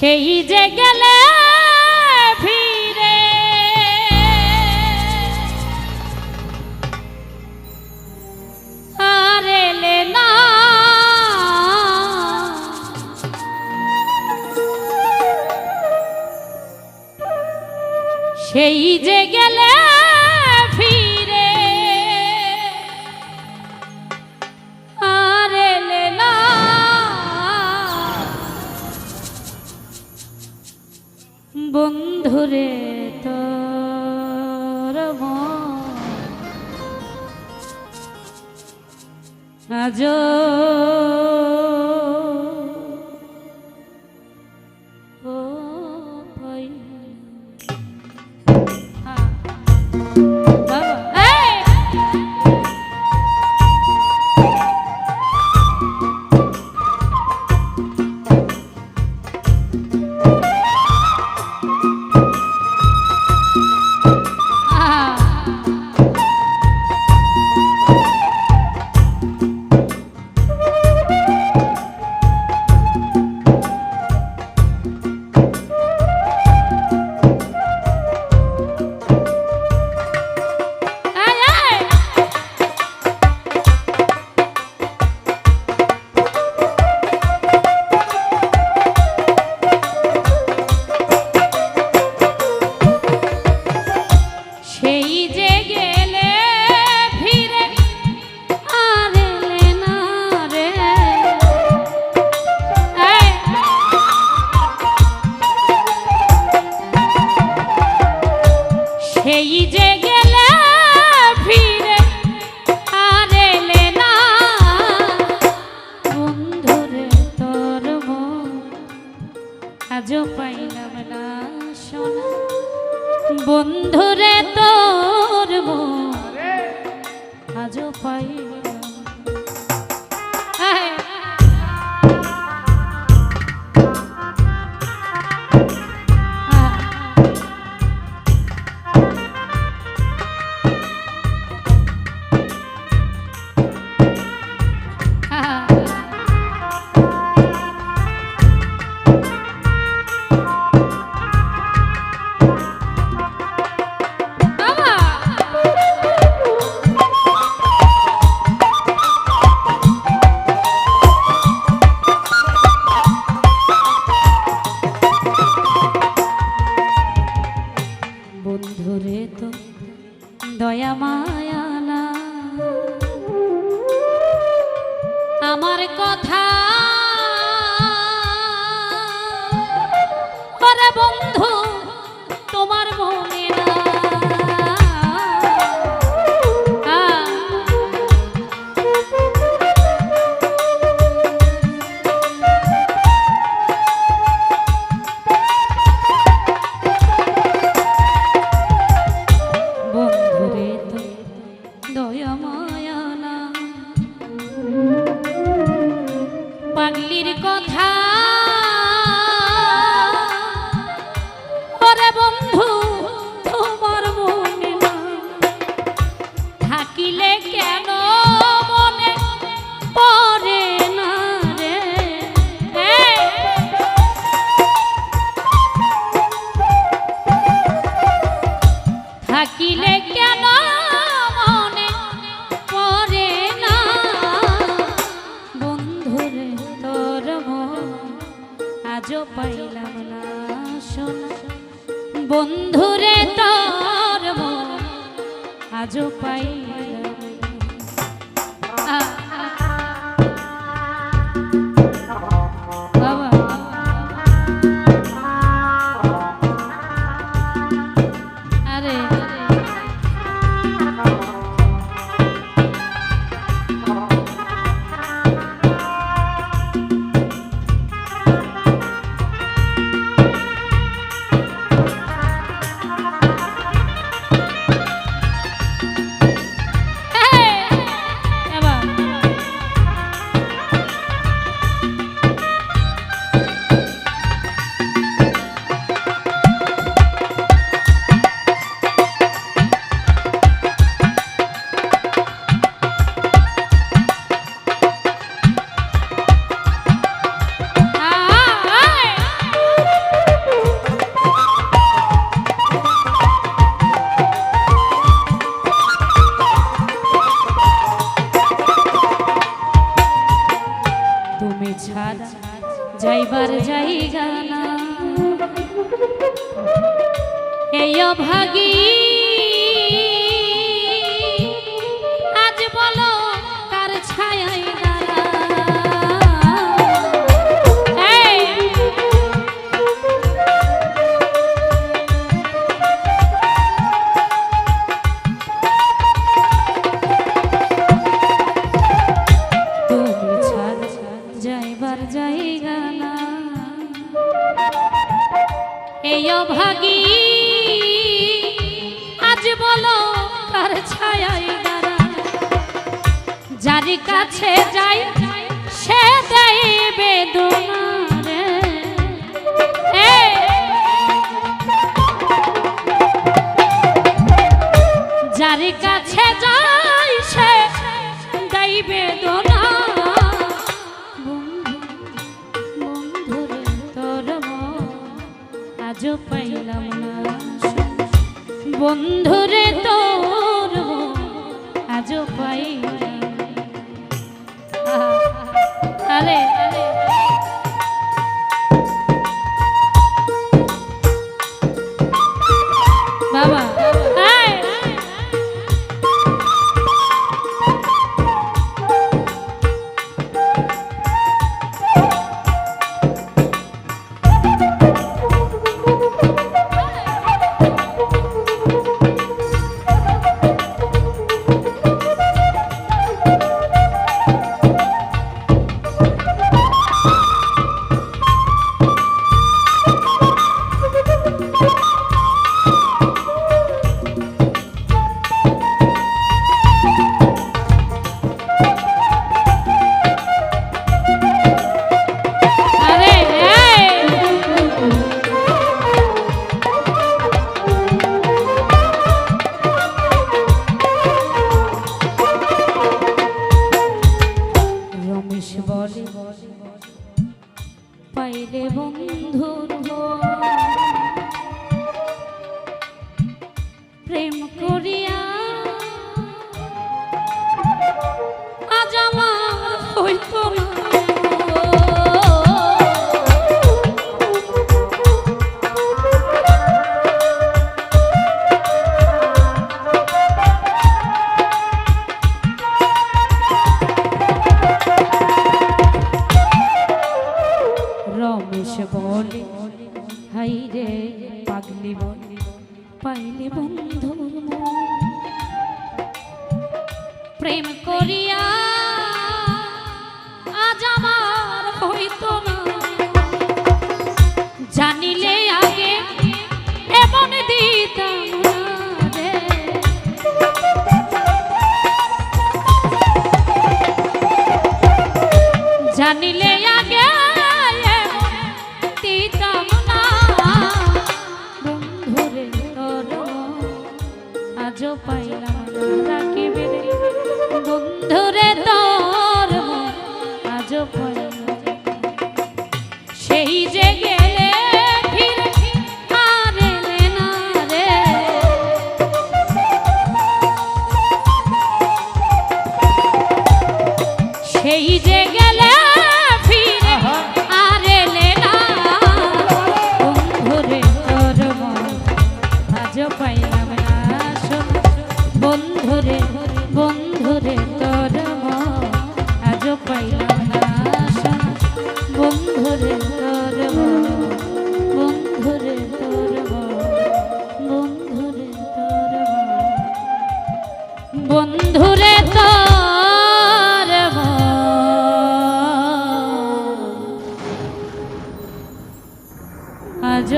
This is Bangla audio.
সেই যে গেলে ফিরে। আরে না। সেই যে গেলে বন্ধুরে তোর মজো বন্ধুরে তোর মন। আজও পাই বন্ধু তোমার মনে পাইলাম না সোনা বন্ধুরে তোর আজও পাইলাম যাইবার জায়গা না। এই অভাগী অভাগী আজ বলো তার ছায়ায় দাঁড়া যার কাছে যাই সে দেয় বেদনা। বন্ধুরে তো pleno que প্রেম করিয়া আজ আমার হইতো বন্ধুরে বন্ধুরে তোর আজ পাইলাম না আশা। বন্ধুরে তোর বন্ধুরে তোর বন্ধুরে তোর বন্ধুরে তোর আজ